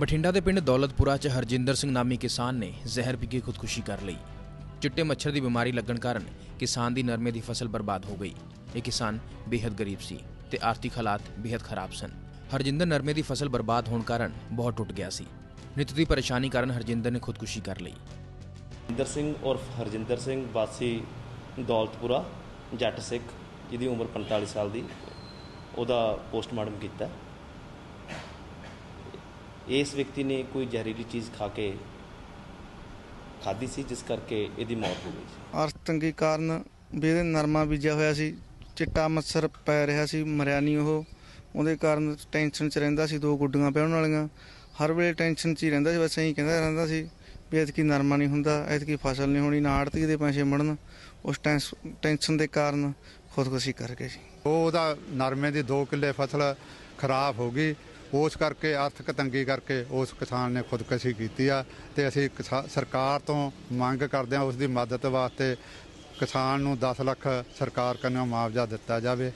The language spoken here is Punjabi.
ਬਠਿੰਡਾ ਦੇ ਪਿੰਡ ਦੌਲਤਪੁਰਾ 'ਚ ਹਰਜਿੰਦਰ ਸਿੰਘ ਨਾਮੀ ਕਿਸਾਨ ਨੇ ਜ਼ਹਿਰ ਪੀ ਕੇ ਖੁਦਕੁਸ਼ੀ ਕਰ ਲਈ। ਚਿੱਟੇ ਮੱਛਰ ਦੀ ਬਿਮਾਰੀ ਲੱਗਣ ਕਾਰਨ ਕਿਸਾਨ ਦੀ ਨਰਮੇ ਦੀ ਫਸਲ ਬਰਬਾਦ ਹੋ ਗਈ। ਇਹ ਕਿਸਾਨ ਬੇहद ਗਰੀਬ ਸੀ ਤੇ ਆਰਥਿਕ ਹਾਲਾਤ ਬੇहद ਖਰਾਬ ਸਨ। ਹਰਜਿੰਦਰ ਨਰਮੇ ਦੀ ਫਸਲ ਬਰਬਾਦ ਹੋਣ ਕਾਰਨ ਬਹੁਤ ਟੁੱਟ ਗਿਆ ਸੀ। ਨਿਤ ਦੀ ਪਰੇਸ਼ਾਨੀ ਕਾਰਨ ਹਰਜਿੰਦਰ ਨੇ ਖੁਦਕੁਸ਼ੀ ਕਰ ਲਈ। ਹਰਜਿੰਦਰ ਸਿੰਘ ਔਰ ਹਰਜਿੰਦਰ ਸਿੰਘ, ਵਾਸੀ ਦੌਲਤਪੁਰਾ, ਜੱਟ ਸਿੱਖ, ਜਿਹਦੀ ਉਮਰ 45 ਸਾਲ ਦੀ, ਉਹਦਾ ਪੋਸਟਮਾਰਟਮ ਕੀਤਾ। ਇਸ ਵਿਅਕਤੀ ਨੇ ਕੋਈ ਜ਼ਹਿਰੀਲੀ ਚੀਜ਼ ਖਾ ਕੇ ਖਾਧੀ ਸੀ ਜਿਸ ਕਰਕੇ ਇਹਦੀ ਮੌਤ ਹੋ ਗਈ ਸੀ? ਅਰਥ ਤੰਗੀ ਕਾਰਨ ਵੀ ਇਹਦੇ ਨਰਮਾ ਬੀਜਿਆ ਹੋਇਆ ਸੀ ਚਿੱਟਾ ਮੱਛਰ ਪੈ ਰਿਹਾ ਸੀ ਮਰਿਆ ਨਹੀਂ ਉਹ। ਉਹਦੇ ਕਾਰਨ ਟੈਨਸ਼ਨ 'ਚ ਰਹਿੰਦਾ ਸੀ ਦੋ ਗੁੱਡੀਆਂ ਪਿਆਉਣ ਵਾਲੀਆਂ। ਹਰ ਵੇਲੇ ਟੈਨਸ਼ਨ 'ਚ ਹੀ ਰਹਿੰਦਾ ਸੀ ਬਸ ਐਂ ਕਹਿੰਦਾ ਰਹਿੰਦਾ ਸੀ ਵੀ ਐਤਕੀ ਨਰਮਾ ਨਹੀਂ ਹੁੰਦਾ ਐਤਕੀ ਫਸਲ ਨਹੀਂ ਹੋਣੀ ਨਾ ਆੜਤੀ ਦੇ ਪੈਸੇ ਮੜਨ। ਉਸ ਟੈਂਸ- ਟੈਨਸ਼ਨ ਦੇ ਕਾਰਨ ਖੁਦਕੁਸ਼ੀ ਕਰ ਗਏ ਸੀ। ਉਹ ਉਹਦਾ ਨਰਮੇ ਦੀ 2 ਕਿੱਲੇ ਫਸਲ ਖਰਾਬ ਹੋ ਗਈ। ਉਸ ਕਰਕੇ, ਆਰਥਿਕ ਤੰਗੀ ਕਰਕੇ ਉਸ ਕਿਸਾਨ ਨੇ ਖੁਦਕੁਸ਼ੀ ਕੀਤੀ ਆ ਤੇ ਅਸੀਂ ਕਿਸਾ- ਸਰਕਾਰ ਤੋਂ ਮੰਗ ਕਰਦੇ ਹਾਂ ਉਸ ਦੀ ਮਦਦ ਵਾਸਤੇ ਕਿਸਾਨ ਨੂੰ 10 ਲੱਖ ਸਰਕਾਰ ਕੰਨੋਂ ਮੁਆਵਜ਼ਾ ਦਿੱਤਾ ਜਾਵੇ।